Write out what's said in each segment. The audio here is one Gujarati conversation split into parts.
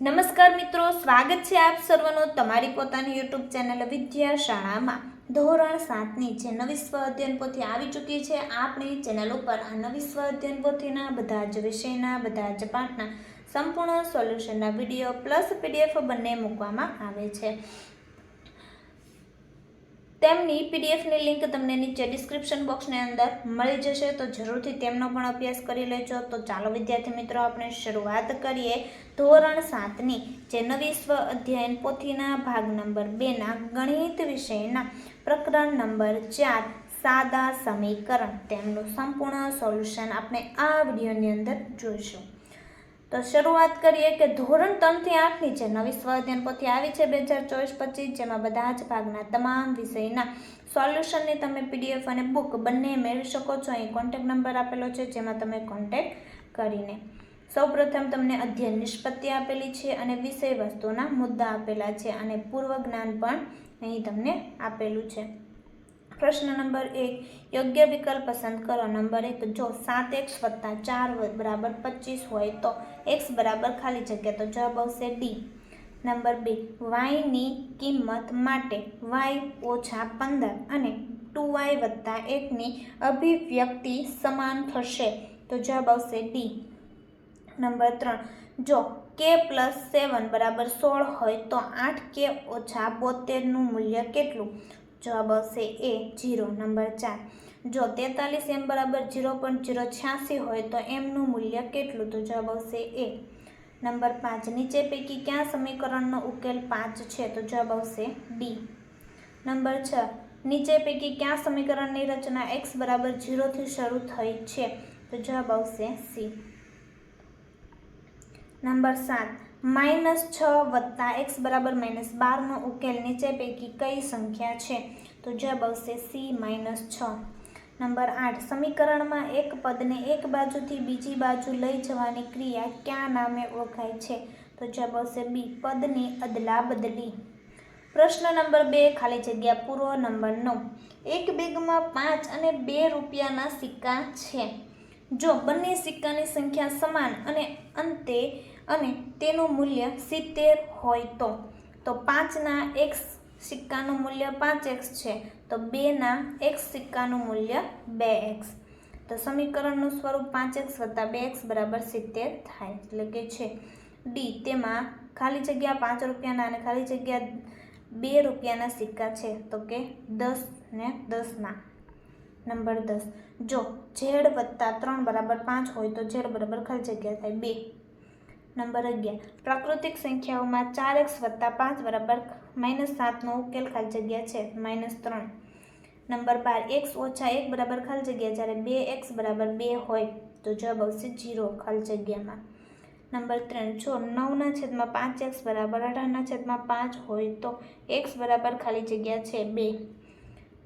નમસ્કાર મિત્રો, સ્વાગત છે આપ સર્વનું તમારી પોતાની યુટ્યુબ ચેનલ વિદ્યા શાળામાં ધોરણ સાતની જે નવી સ્વ અધ્યયન પોથી આવી ચૂકી છે, આપણી ચેનલ ઉપર આ નવી સ્વ અધ્યયન પોથીના બધા જ વિષયના, બધા જ પાઠના સંપૂર્ણ સોલ્યુશનના વીડિયો પ્લસ પીડીએફ બંને મૂકવામાં આવે છે. તેમની પીડીએફની લિંક તમને નીચે ડિસ્ક્રિપ્શન બોક્સની અંદર મળી જશે, તો જરૂરથી તેમનો પણ અભ્યાસ કરી લેજો. તો ચાલો વિદ્યાર્થી મિત્રો, આપણે શરૂઆત કરીએ. ધોરણ સાતની, જે નવી સ્વ અધ્યયન પોથીના ભાગ નંબર બેના ગણિત વિષયના પ્રકરણ નંબર ચાર, સાદા સમીકરણ. તેમનું સંપૂર્ણ સોલ્યુશન આપણે આ વિડીયોની અંદર જોઈશું. તો શરૂઆત કરીએ કે ધોરણ ત્રણથી આઠની જે નવી સ્વાધ્યાન પોથી આવી છે બે હજાર ચોવીસ પચીસ, જેમાં બધા જ ભાગના તમામ વિષયના સોલ્યુશનની તમે પીડીએફ અને બુક બંને મેળવી શકો છો. અહીં કોન્ટેક નંબર આપેલો છે, જેમાં તમે કોન્ટેક કરીને સૌપ્રથમ તમને અધ્યયન નિષ્પત્તિ આપેલી છે અને વિષય વસ્તુના મુદ્દા આપેલા છે અને પૂર્વ જ્ઞાન પણ અહીં તમને આપેલું છે. પ્રશ્ન નંબર એક, યોગ્ય વિકલ્પ પસંદ કરો. નંબર એક, જો સાત એક્સ વત્તા ચાર બરાબર પચીસ હોય તો એક્સ બરાબર ખાલી જગ્યા તો જવાબ આવશે ડી. નંબર બે વાયની કિંમત માટે વાય ઓછા પંદર અને ટુ વાય વત્તા એકની અભિવ્યક્તિ સમાન થશે તો જવાબ આવશે ડી. નંબર ત્રણ, જો કે પ્લસ સેવન બરાબર સોળ હોય તો આઠ કે ઓછા બોતેરનું મૂલ્ય કેટલું? જવાબ આવશે એ જીરો. નંબર ચાર. જો તેતાલીસ એમ બરાબર જીરો પોઈન્ટ જીરો છ્યાસી હોય તો એમનું મૂલ્ય કેટલું? તો જવાબ આવશે એ. નંબર પાંચ. નીચે પૈકી ક્યાં સમીકરણનો ઉકેલ પાંચ છે? તો જવાબ આવશે ડી. નંબર છ. નીચે પૈકી ક્યાં સમીકરણની રચના એક્સ બરાબર જીરોથી શરૂ થઈ છે? તો જવાબ આવશે સી. નંબર સાત. માઇનસ છ વત્તા એક્સ બરાબર માઇનસ બારનો ઉકેલ નીચે પૈકી કઈ સંખ્યા છે? તો જવાબ આવશે સી માઇનસ છ. નંબર આઠ, સમીકરણમાં એક પદને એક બાજુથી બીજી બાજુ લઈ જવાની ક્રિયા ક્યાં નામે ઓળખાય છે? તો જવાબ આવશે બી, પદની અદલા બદલી. પ્રશ્ન નંબર બે, ખાલી જગ્યા પૂરો. નંબર નવ, એક બેગમાં પાંચ અને બે રૂપિયાના સિક્કા છે. જો બંને સિક્કાની સંખ્યા સમાન અને અંતે અને તેનું મૂલ્ય સિત્તેર હોય તો. તો પાંચના એક્સ સિક્કાનું મૂલ્ય પાંચ એક્સ છે. તો બેના એક્સ સિક્કાનું મૂલ્ય બે એક્સ. તો સમીકરણનું સ્વરૂપ પાંચ એક્સ વત્તા બે એક્સ બરાબર સિત્તેર થાય એટલે કે છે. ડી તેમાં ખાલી જગ્યા પાંચ રૂપિયાના અને ખાલી જગ્યા બે રૂપિયાના સિક્કા છે. તો કે દસ ને દસના. નંબર દસ. જો ઝેડ વત્તા ત્રણ બરાબર પાંચ હોય તો ઝેડ બરાબર ખાલી જગ્યા થાય બે. નંબર અગિયાર. પ્રાકૃતિક સંખ્યાઓમાં ચાર એક્સ વત્તા પાંચ બરાબર માઇનસ સાતનો ઉકેલ ખાલી જગ્યા છે, માઇનસ ત્રણ. નંબર બાર, એક્સ ઓછા એક બરાબર ખાલી જગ્યા, જ્યારે બે એક્સ બરાબર બે હોય, તો જવાબ આવશે જીરો ખાલી જગ્યામાં. નંબર ત્રણ, જો નવના છેદમાં પાંચ એક્સ બરાબર અઢારના છેદમાં પાંચ હોય, તો એક્સ બરાબર ખાલી જગ્યા છે બે.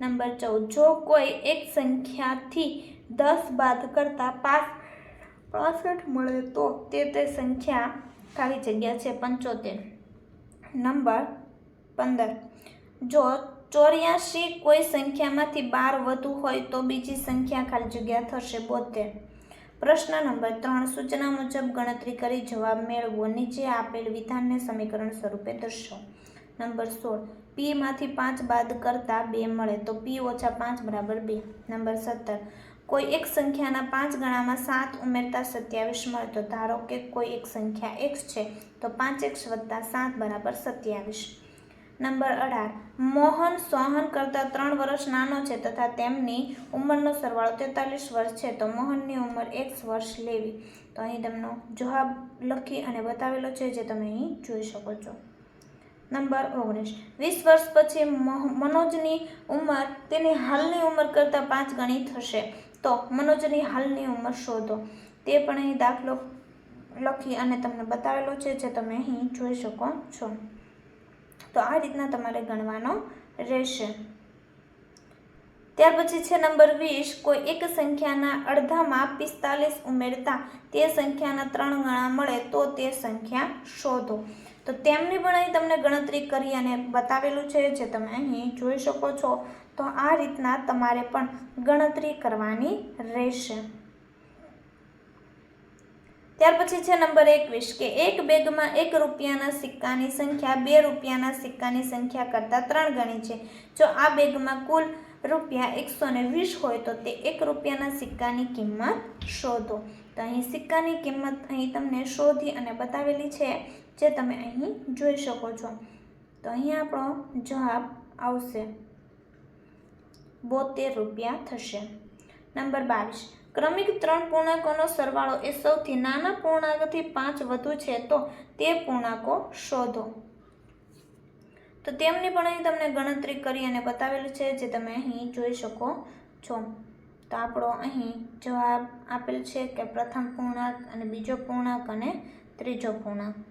નંબર ચૌદ, જો કોઈ એક સંખ્યાથી દસ બાદ કરતાં પાંચ પાસઠ મળે તો તે તે સંખ્યા ખાલી જગ્યા છે પંચોતેર. નંબર પંદર. જો ચોર્યાસી કોઈ સંખ્યામાંથી બાર વધુ હોય તો બીજી સંખ્યા ખાલી જગ્યા થશે બોતેર. પ્રશ્ન નંબર ત્રણ. સૂચના મુજબ ગણતરી કરી જવાબ મેળવો. નીચે આપેલ વિધાનને સમીકરણ સ્વરૂપે દર્શાવો નંબર સોળ. પીમાંથી પાંચ બાદ કરતાં બે મળે તો પી ઓછા પાંચ બરાબર બે. નંબર સત્તર. કોઈ એક સંખ્યાના પાંચ ગણામાં સાત ઉમેરતા સત્યાવીસ મળે તો ધારો કે કોઈ એક સંખ્યા એક્સ છે, તો પાંચ એક્સ વત્તા સાત બરાબર સત્યાવીસ. નંબર અઢાર, મોહન સોહન કરતાં ત્રણ વર્ષ નાનો છે તથા તેમની ઉંમરનો સરવાળો તેતાલીસ વર્ષ છે, તો મોહનની ઉંમર એક્સ વર્ષ લેવી. તો અહીં તેમનો જવાબ લખી અને બતાવેલો છે જે તમે અહીં જોઈ શકો છો. નંબર ઓગણીસ. વીસ વર્ષ પછી મનોજની ઉંમર તેની હાલની ઉંમર કરતાં પાંચ ગણી થશે. તો મનોજની હાલની ઉંમર શોધો. તે પણ અહીં દાખલો લખી અને તમને બતાવેલો છે, જે તમે અહીં જોઈ શકો છો. તો આ રીતના તમારે ગણવાનો રહેશે. ત્યાર પછી છે નંબર વીસ. કોઈ એક સંખ્યાના અડધામાં પિસ્તાલીસ ઉમેરતા તે સંખ્યાના ત્રણ ગણા મળે તો તે સંખ્યા શોધો. તો તેમની પણ અહીં તમને ગણતરી કરી અને બતાવેલું છે જે તમે અહીં જોઈ શકો છો. તો આ રીતના તમારે પણ ગણતરી કરવાની રહેશે. ત્યાર પછી છે નંબર એકવીસ, કે એક બેગમાં એક રૂપિયાના સિક્કાની સંખ્યા, બે રૂપિયાના સિક્કાની સંખ્યા કરતાં ત્રણ ગણી છે. જો આ બેગમાં કુલ રૂપિયા એકસો ને વીસ હોય તો તે એક રૂપિયાના સિક્કાની કિંમત શોધો. તો અહીં સિક્કાની કિંમત અહીં તમને શોધી અને બતાવેલી છે. જે તમે અહીં જોઈ શકો છો. તો અહીં આપણો જવાબ આવશે. બોતેર રૂપિયા થશે. નંબર બાવીસ. ક્રમિક ત્રણ પૂર્ણાંકોનો સરવાળો એ સૌથી નાના પૂર્ણાંકથી પાંચ વધુ છે તો તે પૂર્ણાંકો શોધો. તો તેમની પણ અહીં તમને ગણતરી કરી અને બતાવેલી છે જે તમે અહીં જોઈ શકો છો. તો આપણો અહીં જવાબ આપેલ છે કે પ્રથમ પૂર્ણાંક અને બીજો પૂર્ણાંક અને ત્રીજો પૂર્ણાંક.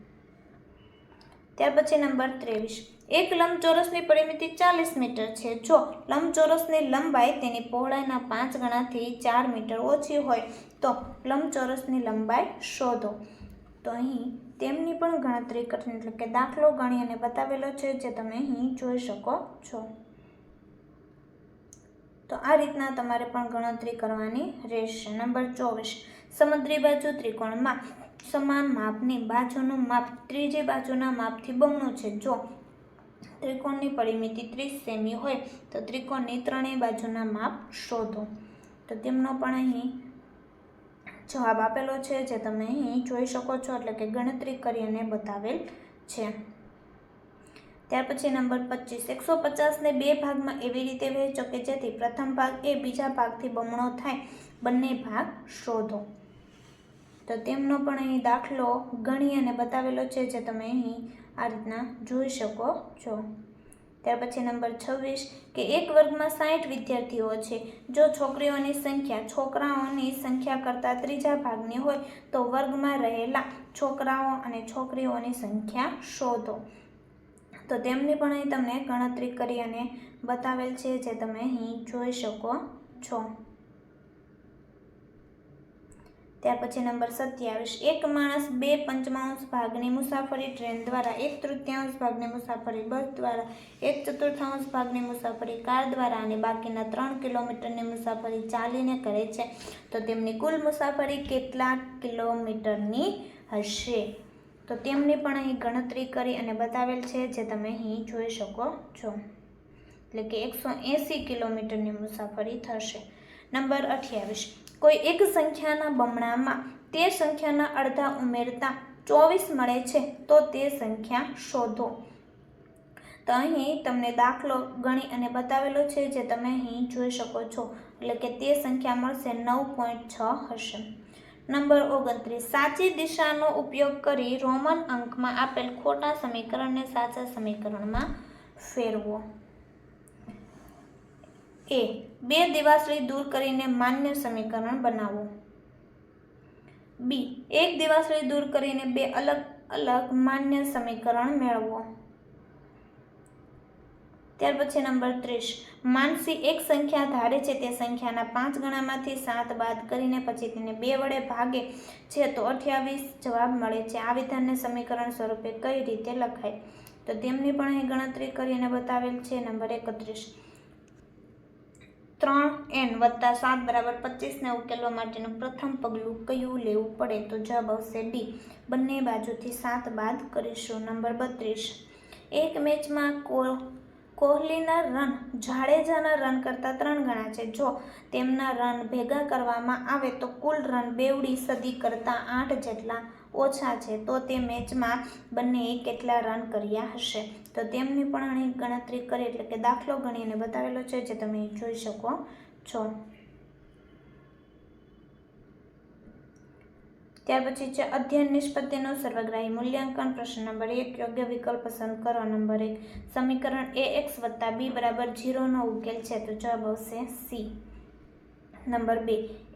ત્યાર પછી નંબર ત્રેવીસ. એક લંબચોરસની પરિમિતિ ચાલીસ મીટર છે. જો લંબચોરસની લંબાઈ તેની પહોળાઈના પાંચ ગણાથી ચાર મીટર ઓછી હોય, તો લંબચોરસની લંબાઈ શોધો. તો અહીં તેમની પણ ગણતરી કરીને એટલે કે દાખલો ગણી અને બતાવેલો છે, જે તમે અહીં જોઈ શકો છો. તો આ રીતના તમારે પણ ગણતરી કરવાની રહેશે. નંબર ચોવીસ. સમુદ્રી બાજુ ત્રિકોણમાં સમાન માપની બાજુનું માપ ત્રીજી બાજુના માપથી બમણું છે. જો ત્રિકોણની પરિમિતિ ત્રીસ સેમી હોય તો ત્રિકોણની ત્રણેય બાજુના માપ શોધો. તો તેમનો પણ અહીં જવાબ આપેલો છે જે તમે અહીં જોઈ શકો છો, એટલે કે ગણતરી કરી અને બતાવેલ છે. ત્યાર પછી નંબર પચીસ. એકસો પચાસને બે ભાગમાં એવી રીતે વહેંચો કે જેથી પ્રથમ ભાગ એ બીજા ભાગથી બમણો થાય. બંને ભાગ શોધો. તો તેમનો પણ અહીં દાખલો ગણી અને બતાવેલો છે જે તમે અહીં આ રીતના જોઈ શકો છો. ત્યાર પછી નંબર છવ્વીસ, કે એક વર્ગમાં સાઠ વિદ્યાર્થીઓ છે. જો છોકરીઓની સંખ્યા છોકરાઓની સંખ્યા કરતાં ત્રીજા ભાગની હોય, તો વર્ગમાં રહેલા છોકરાઓ અને છોકરીઓની સંખ્યા શોધો. તો તેમની પણ અહીં તમને ગણતરી કરી અને બતાવેલ છે જે તમે અહીં જોઈ શકો છો. ત્યાર પછી નંબર સત્યાવીસ. એક માણસ બે પંચમાંશ ભાગની મુસાફરી ટ્રેન દ્વારા, એક તૃતીયાંશ ભાગની મુસાફરી બસ દ્વારા, એક ચતુર્થાંશ ભાગની મુસાફરી કાર દ્વારા અને બાકીના ત્રણ કિલોમીટરની મુસાફરી ચાલીને કરે છે. તો તેમની કુલ મુસાફરી કેટલા કિલોમીટરની હશે? તો તેમની પણ અહીં ગણતરી કરી અને બતાવેલ છે, જે તમે અહીં જોઈ શકો છો. એટલે કે એકસો એંસી કિલોમીટરની મુસાફરી થશે. નંબર અઠ્યાવીસ. કોઈ એક સંખ્યાના બમણામાં તે સંખ્યાના અડધા ઉમેરતા ચોવીસ મળે છે, તો તે સંખ્યા શોધો. તો અહીં તમને દાખલો ગણી અને બતાવેલો છે, જે તમે અહીં જોઈ શકો છો. એટલે કે તે સંખ્યા મળશે નવ પોઈન્ટ છ હશે. નંબર ઓગણત્રીસ. સાચી દિશાનો ઉપયોગ કરી રોમન અંકમાં આપેલ ખોટા સમીકરણને સાચા સમીકરણમાં ફેરવો. એ બે દિવાસળી દૂર કરીને માન્ય સમીકરણ બનાવો. બી, એક દિવાસળી દૂર કરીને બે અલગ અલગ માન્ય સમીકરણ મેળવો. ત્યાર પછી નંબર ત્રીસ, માનસી એક સંખ્યા ધારે છે તે સંખ્યાના પાંચ ગણામાંથી સાત બાદ કરીને પછી તેને બે વડે ભાગે છે તો અઠ્યાવીસ જવાબ મળે છે. આ વિધાનને સમીકરણ સ્વરૂપે કઈ રીતે લખાય? તો તેમની પણ અહીં ગણતરી કરીને બતાવેલ છે નંબર એકત્રીસ. ત્રણ એન વત્તા સાત બરાબર પચીસને ઉકેલવા માટેનું પ્રથમ પગલું કયું લેવું પડે તો જવાબ આવશે ડી. બંને બાજુથી સાત બાદ કરીશું. નંબર બત્રીસ. એક મેચમાં કો, કોહલીના રન જાડેજાના રન કરતાં ત્રણ ગણા છે. જો તેમના રન ભેગા કરવામાં આવે તો કુલ રન બેવડી સદી કરતાં આઠ જેટલા ઓછા છે, તો તે મેચમાં બંનેએ કેટલા રન કર્યા હશે. તો તેમની પણ અહીં ગણતરી કરી, એટલે કે દાખલો ગણીને બતાવેલો છે, જે તમે જોઈ શકો છો. ત્યાર પછી છે, અધ્યયન નિષ્પત્તિનું સર્વગ્રાહી મૂલ્યાંકન. પ્રશ્ન નંબર એક, યોગ્ય વિકલ્પ પસંદ કરો. નંબર એક, સમીકરણ એ એક્સ વત્તા બી બરાબર જીરોનો ઉકેલ છે, તો જવાબ આવશે સી નંબર બે.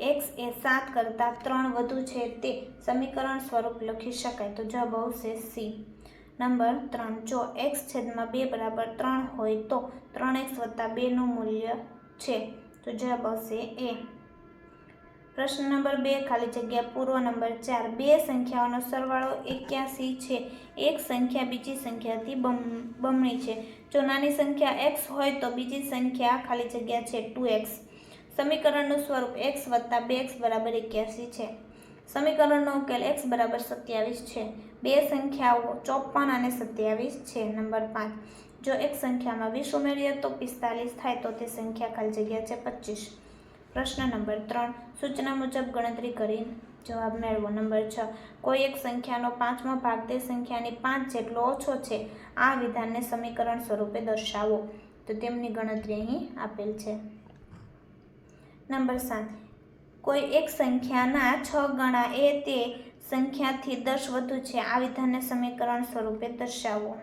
એક્સ એ સાત કરતાં ત્રણ વધુ છે તે સમીકરણ સ્વરૂપ લખી શકાય. તો જવાબ આવશે સી નંબર ત્રણ. જો એક્સ છેદમાં બે બરાબર ત્રણ હોય તો ત્રણ એક્સ વત્તા બેનું મૂલ્ય છે. તો જવાબ આવશે એ પ્રશ્ન નંબર બે. ખાલી જગ્યા પૂર્વ નંબર ચાર. બે સંખ્યાઓનો સરવાળો એક્યાસી છે. એક સંખ્યા બીજી સંખ્યાથી બમ, બમણી છે. જો નાની સંખ્યા એક્સ હોય તો બીજી સંખ્યા ખાલી જગ્યા છે ટુ એક્સ સમીકરણનું સ્વરૂપ એક્સ વત્તા બે એક્સ બરાબર એક્યાસી છે. સમીકરણનો ઉકેલ એક્સ બરાબર સત્યાવીસ છે. બે સંખ્યાઓ ચોપન અને સત્યાવીસ છે, નંબર પાંચ. જો એક સંખ્યામાં વીસ ઉમેરીએ તો પિસ્તાલીસ થાય તો તે સંખ્યા ખાલી જગ્યા છે પચીસ. પ્રશ્ન નંબર ત્રણ. સૂચના મુજબ ગણતરી કરી જવાબ મેળવો. નંબર છ. કોઈ એક સંખ્યાનો પાંચમો ભાગ તે સંખ્યાની પાંચ જેટલો ઓછો છે, આ વિધાનને સમીકરણ સ્વરૂપે દર્શાવો. તો તેમની ગણતરી અહીં આપેલ છે. નંબર સાત. કોઈ એક સંખ્યાના છ ગણા એ તે સંખ્યાથી દસ વધુ છે. આ વિધાનને સમીકરણ સ્વરૂપે દર્શાવો.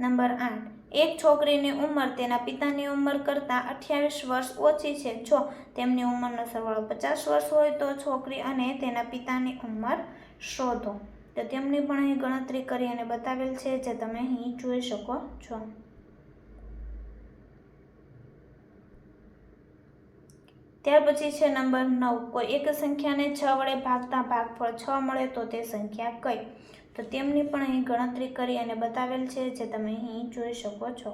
નંબર આઠ. એક છોકરીની ઉંમર તેના પિતાની ઉંમર કરતાં અઠ્યાવીસ વર્ષ ઓછી છે. જો તેમની ઉંમરનો સરવાળો પચાસ વર્ષ હોય તો છોકરી અને તેના પિતાની ઉંમર શોધો. તો તેમની પણ અહીં ગણતરી કરી અને બતાવેલ છે જે તમે અહીં જોઈ શકો છો. ત્યાર પછી છે નંબર નવ. કોઈ એક સંખ્યાને છ વડે ભાગતા ભાગફળ છ મળે તો તે સંખ્યા કઈ? તો તેમની પણ અહીં ગણતરી કરી અને બતાવેલ છે જે તમે અહીં જોઈ શકો છો.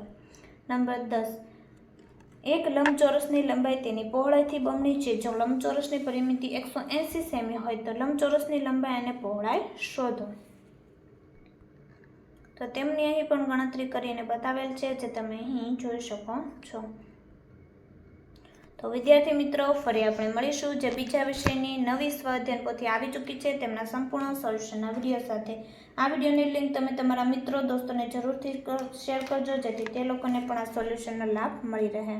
નંબર દસ. એક લંબચોરસની લંબાઈ તેની પહોળાઈથી બમણી છે. જો લંબચોરસની પરિમિતિ એકસો એંસી સેમી હોય તો લંબચોરસની લંબાઈ અને પહોળાઈ શોધો. તો તેમની અહીં પણ ગણતરી કરીને બતાવેલ છે જે તમે અહીં જોઈ શકો છો. તો વિદ્યાર્થી મિત્રો, ફરી આપણે મળીશું જે બીજા વિષયની નવી સ્વાધ્યાયન પોથી આવી ચૂકી છે તેમના સંપૂર્ણ સોલ્યુશનના વીડિયો સાથે. આ વિડીયોની લિંક તમે તમારા મિત્રો, દોસ્તોને જરૂરથી શેર કરજો જેથી તે લોકોને પણ આ સોલ્યુશનનો લાભ મળી રહે.